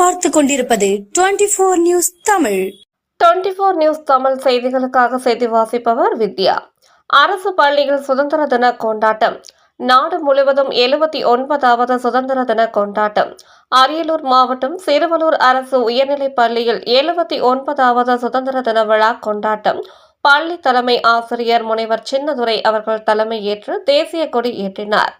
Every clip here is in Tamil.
பார்த்து கொண்டிருப்பது twenty four news Tamil. Twenty four news Tamil செய்திகளுக்காக செய்தி வாசிப்பவர் வித்யா. அரசு பள்ளியில் சுதந்திர தின கொண்டாட்டம். நாடு முழுவதும் எழுபத்தி ஒன்பதாவது சுதந்திர தின கொண்டாட்டம். அரியலூர் மாவட்டம் சிறுவலூர் அரசு உயர்நிலைப் பள்ளியில் எழுபத்தி ஒன்பதாவது சுதந்திர தின விழா கொண்டாட்டம். பள்ளி தலைமை ஆசிரியர் முனைவர் சின்னதுரை அவர்கள் தலைமையேற்று தேசிய கொடி ஏற்றினார்.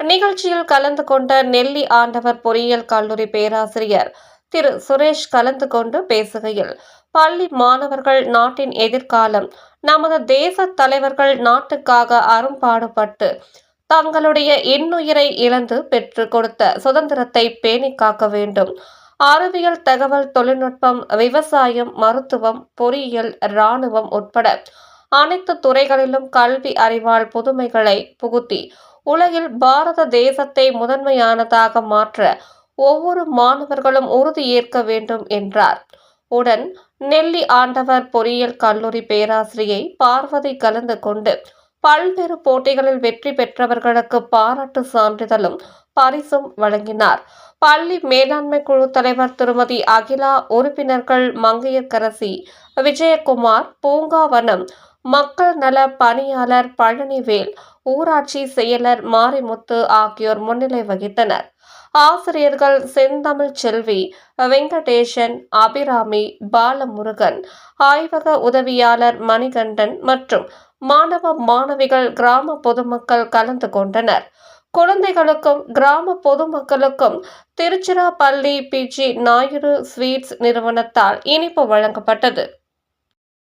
நிகழ்ச்சியில் கலந்து கொண்ட நெல்லி ஆண்டவர் பொறியியல் கல்லூரி பேராசிரியர் திரு சுரேஷ் கலந்து கொண்டு பேசுகையில் பள்ளி மாணவர்கள் நாட்டின் எதிர்காலம் நமது தேச தலைவர்கள் நாட்டுக்காக அரும்பாடுபட்டு தங்களுடைய இன்னுயிரை இழந்து பெற்று கொடுத்த சுதந்திரத்தை பேணி காக்க வேண்டும். அறிவியல் தகவல் தொழில்நுட்பம் விவசாயம் மருத்துவம் பொறியியல் இராணுவம் உட்பட அனைத்து துறைகளிலும் கல்வி அறிவால் புதுமைகளை புகுத்தி உலகில் பாரத தேசத்தை முதன்மையானதாக மாற்ற ஒவ்வொரு மாணவர்களும் உறுதியேற்க வேண்டும் என்றார். உடன் நெல்லி ஆண்டவர் பொறியியல் கல்லூரி பேராசிரியை பார்வதி கலந்து கொண்டு பல்வேறு போட்டிகளில் வெற்றி பெற்றவர்களுக்கு பாராட்டு சான்றிதழும் பரிசும் வழங்கினார். பள்ளி மேலாண்மை குழு தலைவர் திருமதி அகிலா உறுப்பினர்கள் மங்கையர்கரசி விஜயகுமார் பூங்காவனம் மக்கள் நல பணியாளர் பழனிவேல் ஊராட்சி செயலர் மாரிமுத்து ஆகியோர் முன்னிலை வகித்தனர். ஆசிரியர்கள் செந்தமிழ் செல்வி வெங்கடேசன் அபிராமி பாலமுருகன் ஆய்வக உதவியாளர் மணிகண்டன் மற்றும் மாணவ மாணவிகள் கிராம பொதுமக்கள் கலந்து கொண்டனர். குழந்தைகளுக்கும் கிராம பொதுமக்களுக்கும் திருச்சிராப்பள்ளி பிஜி நாயுடு ஸ்வீட்ஸ் நிறுவனத்தால் இனிப்பு வழங்கப்பட்டது.